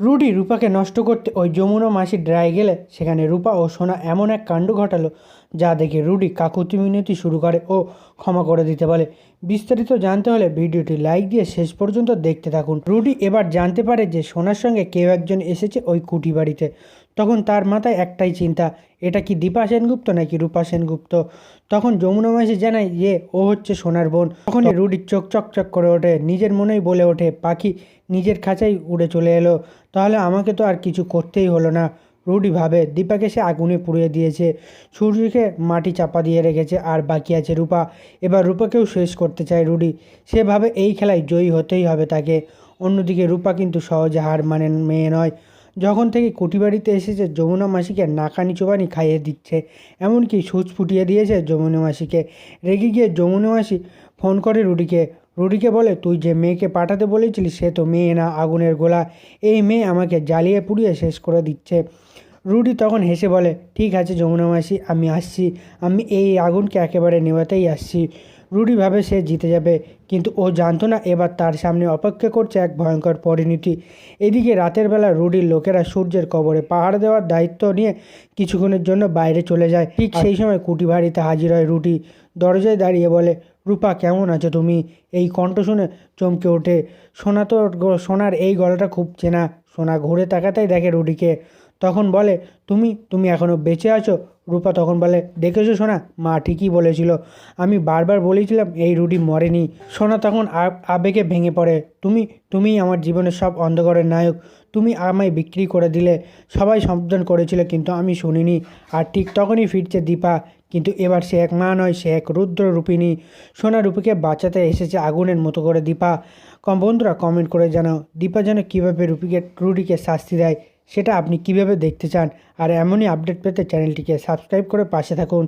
Rudi রূপাকে নষ্ট করতে ওই যমুনা মাসি ড্রাই গেলে সেখানে রূপা ও সোনা এমন এক কাণ্ড ঘটালো যা দেখে রুডি কাকুতি মিনতি শুরু করে ও ক্ষমা করে দিতে বলে। বিস্তারিত জানতে হলে ভিডিওটি লাইক দিয়ে শেষ পর্যন্ত দেখতে থাকুন। রুডি এবার জানতে পারে যে সোনার সঙ্গে কেউ একজন এসেছে ওই কুটি বাড়িতে তখন তার মাথায় একটাই চিন্তা এটা কি দীপা সেনগুপ্ত নাকি রূপা সেনগুপ্ত? তখন যমুনা মাসি জানায় যে ও হচ্ছে সোনার বোন। তখনই রুডির চোখ চকচক করে ওঠে নিজের মনেই বলে ওঠে পাখি নিজের খাঁচাই উড়ে চলে এলো তাহলে আমাকে তো আর কিছু করতেই হলো না। রুডি ভাবে দীপাকে সে আগুনে পুড়িয়ে দিয়েছে সূর্যকে মাটি চাপা দিয়ে রেখেছে আর বাকি আছে রূপা। এবার রূপাকেও শেষ করতে চায় রুডি। সেভাবে এই খেলায় জয়ী হতেই হবে তাকে। অন্যদিকে রূপা কিন্তু সহজে হার মানেন মেয়ে নয়। যখন থেকে কুটিবাড়িতে এসেছে, যমুনা মাসিকে নাকানি চোবানি খাইয়ে দিচ্ছে। এমনকি সুচ ফুটিয়ে দিয়েছে যমুনা মাসিকে। রেগে গিয়ে যমুনা মাসি ফোন করে রুডিকে। রুডিকে বলে, তুই যে মেয়েকে পাঠাতে বলেছিলি, সে তো মেয়ে না আগুনের গোলা। এই মেয়ে আমাকে জ্বালিয়ে পুড়িয়ে শেষ করে দিচ্ছে। রুডি তখন হেসে বলে, ঠিক আছে যমুনা মাসি, আমি আসছি। আমি এই আগুনকে একেবারে নেভাতেই আসছি। রুডি ভাবে সে জিতে যাবে। কিন্তু ও জানতো না, এবার তার সামনে অপেক্ষা করছে এক ভয়ঙ্কর পরিণতি। এদিকে রাতের বেলা রুডির লোকেরা সূর্যের কবরে পাহাড় দেওয়ার দায়িত্ব নিয়ে কিছুক্ষণের জন্য বাইরে চলে যায়। ঠিক সেই সময় কুটি বাড়িতে হাজির হয় রুটি দরজায় দাঁড়িয়ে বলে, রূপা, কেমন আছো তুমি? এই কণ্ঠ শুনে চমকে ওঠে। সোনা তো, সোনার এই গলাটা খুব চেনা। সোনা ঘুরে তাকাতেই দেখে রুডিকে। তখন বলে, তুমি তুমি এখনও বেঁচে আছো? রূপা তখন বলে, দেখেছ সোনা? মা ঠিকই বলেছিল। আমি বারবার বলেছিলাম, এই রুটি মরেনি। সোনা তখন আবেগে ভেঙে পড়ে, তুমি তুমি আমার জীবনের সব অন্ধকারের নায়ক। তুমি আমায় বিক্রি করে দিলে। সবাই সম্বোধন করেছিল, কিন্তু আমি শুনিনি। আর ঠিক তখনই ফিরছে দীপা, কিন্তু এবার সে এক মা নয়, সে এক রুদ্র রূপিণী। সোনা রূপীকে বাঁচাতে এসেছে আগুনের মতো করে দীপা। কম বন্ধুরা কমেন্ট করে জানাও, দীপা যেন কীভাবে রুপিকে রুটিকে শাস্তি দেয়। সেটা আপনি কীভাবে দেখতে চান আর এমনই আপডেট পেতে চ্যানেলটিকে সাবস্ক্রাইব করে পাশে থাকুন।